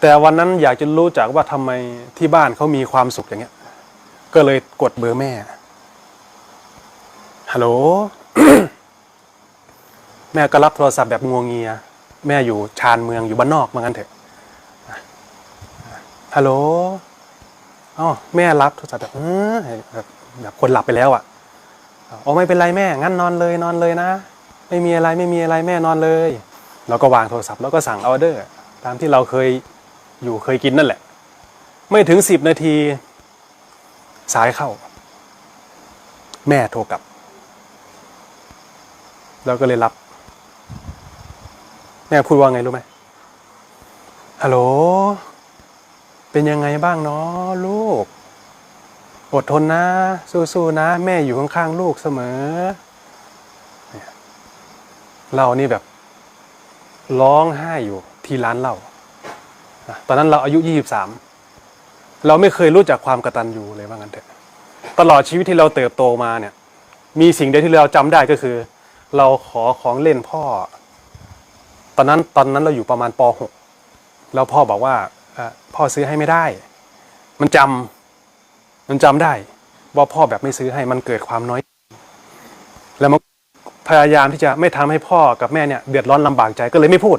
แต่วันนั้นอยากจะรู้จักว่าทำไมที่บ้านเขามีความสุขอย่างเงี้ย ก็เลยกดเบอร์แม่ ฮัลโหล แม่ก็รับโทรศัพท์แบบงวงเงีย แม่อยู่ชานเมืองอยู่บ้านนอกเหมือนกันเถอะ ฮัลโหลอ๋อแม่รับโทรศัพท์แบบเออแบบแบบคนหลับไปแล้วอะอ๋อไม่เป็นไรแม่ งั้นนอนเลยนอนเลยนะ ไม่มีอะไรไม่มีอะไรแม่นอนเลย แล้วก็วางโทรศัพท์แล้วก็สั่งออเดอร์ ตามที่เราเคย อยู่เคยกินนั่นแหละ ไม่ถึงสิบนาที สายเข้า แม่โทรกลับแล้วก็เลยรับ แม่พูดว่าไงรู้ไหมฮัลโหล เป็นยังไงบ้างเนาะลูก อดทนนะ สู้ๆนะ แม่อยู่ข้างๆลูกเสมอ เรานี่แบบ ร้องไห้อยู่ที่ร้านเหล้า ตอนนั้นเราอายุยี่สิบสามเราไม่เคยรู้จักความกระตัญญูเลยว่างั้นเถอะตลอดชีวิตที่เราเติบโตมาเนี่ย มีสิ่งเดียวที่เราจำได้ก็คือ เราขอของเล่นพ่อ ตอนนั้นตอนนั้นเราอยู่ประมาณป .6 แล้วพ่อบอกว่าพ่อซื้อให้ไม่ได้ มันจำมันจำได้ ว่าพ่อแบบไม่ซื้อให้มันเกิดความน้อย แล้วมันพยายามที่จะไม่ทำให้พ่อกับแม่เนี่ยเดือดร้อนลำบากใจก็เลยไม่พูด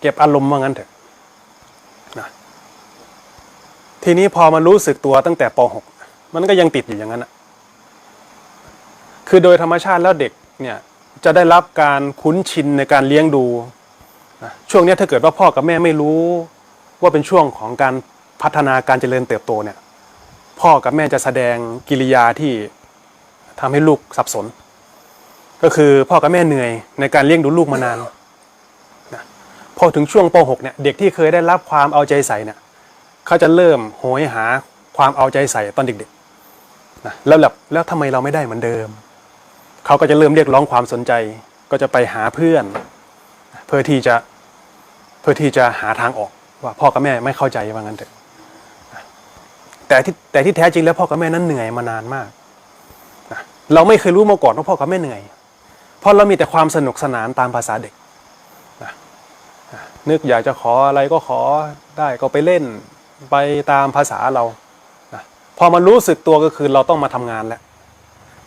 เก็บอารมณ์ว่างั้นเถอะ ทีนี้พอมารู้สึกตัวตั้งแต่ป .6 มันก็ยังติดอยู่อย่างนั้นอะคือโดยธรรมชาติแล้วเด็กเนี่ยจะได้รับการคุ้นชินในการเลี้ยงดูนะช่วงนี้ถ้าเกิดว่าพ่อกับแม่ไม่รู้ว่าเป็นช่วงของการพัฒนาการเจริญเติบโตเนี่ย พ่อกับแม่จะแสดงกิริยาที่ทำให้ลูกสับสน ก็คือพ่อกับแม่เหนื่อยในการเลี้ยงดูลูกมานานนะพอถึงช่วงป .6 เนี่ยเด็กที่เคยได้รับความเอาใจใส่เนี่ย เขาจะเริ่มโหยหาความเอาใจใส่ตอนเด็กๆนะแล้วแบบแล้วทำไมเราไม่ได้เหมือนเดิม เขาก็จะเริ่มเรียกร้องความสนใจ ก็จะไปหาเพื่อน เพื่อที่จะเพื่อที่จะหาทางออกว่าพ่อกับแม่ไม่เข้าใจว่างั้นเถอะแต่ที่แต่ที่แท้จริงแล้วพ่อกับแม่นั้นเหนื่อยมานานมากนะเราไม่เคยรู้มาก่อนว่าพ่อกับแม่เหนื่อย เพราะเรามีแต่ความสนุกสนานตามภาษาเด็กนะนะนึกอยากจะขออะไรก็ขอได้ก็ไปเล่น ไปตามภาษาเรานะพอมารู้สึกตัวก็คือเราต้องมาทำงานแล้ว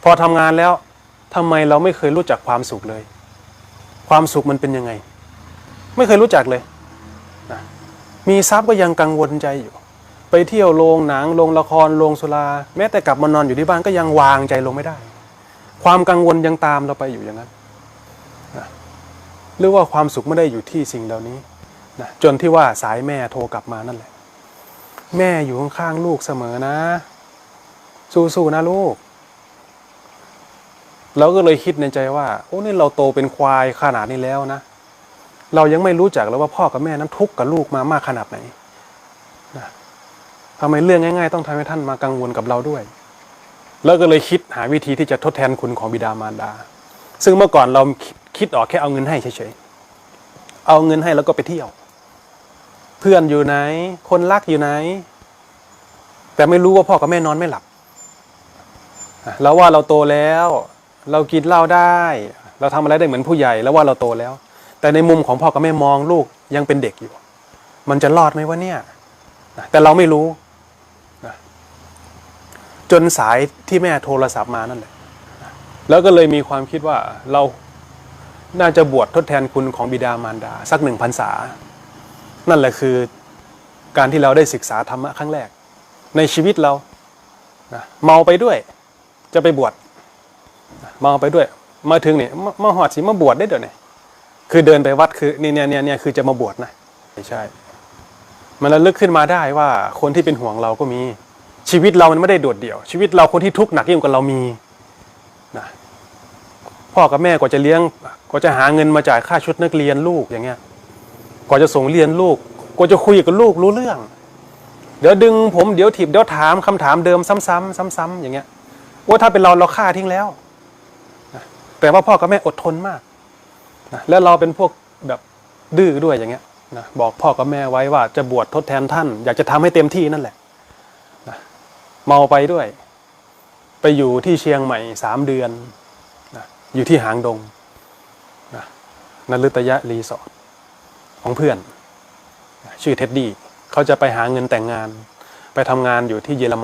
พอทำงานแล้วทำไมเราไม่เคยรู้จักความสุขเลย ความสุขมันเป็นยังไง ไม่เคยรู้จักเลยนะมีทรัพย์ก็ยังกังวลใจอยู่ ไปเที่ยวโรงหนังโรงละครโรงสุราแม้แต่กลับมานอนอยู่ที่บ้านก็ยังวางใจลงไม่ได้ ความกังวลยังตามเราไปอยู่อย่างนั้นนะหรือว่าความสุขไม่ได้อยู่ที่สิ่งเหล่านี้นะจนที่ว่าสายแม่โทรกลับมานั่นแหละ แม่อยู่ข้างๆลูกเสมอนะ สู้ๆนะลูก เราก็เลยคิดในใจว่า โอ้นี่เราโตเป็นควายขนาดนี้แล้วนะ เรายังไม่รู้จักเลยว่าพ่อกับแม่นั้นทุกข์กับลูกมามากขนาดไหนนะทำไมเรื่องง่าย ๆ ต้องทำให้ท่านมากังวลกับเราด้วย แล้วก็เลยคิดหาวิธีที่จะทดแทนคุณของบิดามารดา ซึ่งเมื่อก่อนเราคิดคิดออกแค่เอาเงินให้เฉยๆ เอาเงินให้แล้วก็ไปเที่ยว เพื่อนอยู่ไหน คนรักอยู่ไหน แต่ไม่รู้ว่าพ่อกับแม่นอนไม่หลับแล้วว่าเราโตแล้ว เรากินเหล้าได้ เราทำอะไรได้เหมือนผู้ใหญ่ แล้วว่าเราโตแล้ว แต่ในมุมของพ่อกับแม่มองลูกยังเป็นเด็กอยู่ มันจะรอดไหมวะเนี่ยแต่เราไม่รู้จนสายที่แม่โทรศัพท์มานั่นแหละนะแล้วก็เลยมีความคิดว่าเราน่าจะบวชทดแทนคุณของบิดามารดา สักหนึ่งพรรษา นั่นแหละคือการที่เราได้ศึกษาธรรมะครั้งแรก ในชีวิตเรานะเมาไปด้วย จะไปบวชเมาไปด้วย มาถึงเนี่ยมามาหอดสิมาบวชได้เดี๋ยวนี้คือเดินไปวัดคือนี่เนี่ยเนี่ยเนี่ยคือจะมาบวชนะไม่ใช่ มันระลึกขึ้นมาได้ว่าคนที่เป็นห่วงเราก็มีชีวิตเรามันไม่ได้โดดเดี่ยว ชีวิตเราคนที่ทุกข์หนักยิ่งกว่าเรามีนะพ่อกับแม่กว่าจะเลี้ยงกว่าจะหาเงินมาจ่ายค่าชุดนักเรียนลูกอย่างเงี้ย กว่าจะส่งเรียนลูกกว่าจะคุยกับลูกรู้เรื่อง เดี๋ยวดึงผมเดี๋ยวถีบเดี๋ยวถามคำถามเดิมซ้ำๆซ้ำๆอย่างเงี้ยว่าถ้าเป็นเราเราฆ่าทิ้งแล้วแต่ว่าพ่อกับแม่อดทนมากนะแล้วเราเป็นพวกแบบดื้อด้วยอย่างเงี้ยนะบอกพ่อกับแม่ไว้ว่าจะบวชทดแทนท่าน อยากจะทำให้เต็มที่นั่นแหละนะเมาไปด้วย ไปอยู่ที่เชียงใหม่สามเดือนนะอยู่ที่หางดงนะนฤตยะรีสอร์ท ของเพื่อน ชื่อเท็ดดี้เขาจะไปหาเงินแต่งงาน ไปทำงานอยู่ที่เยอรมัน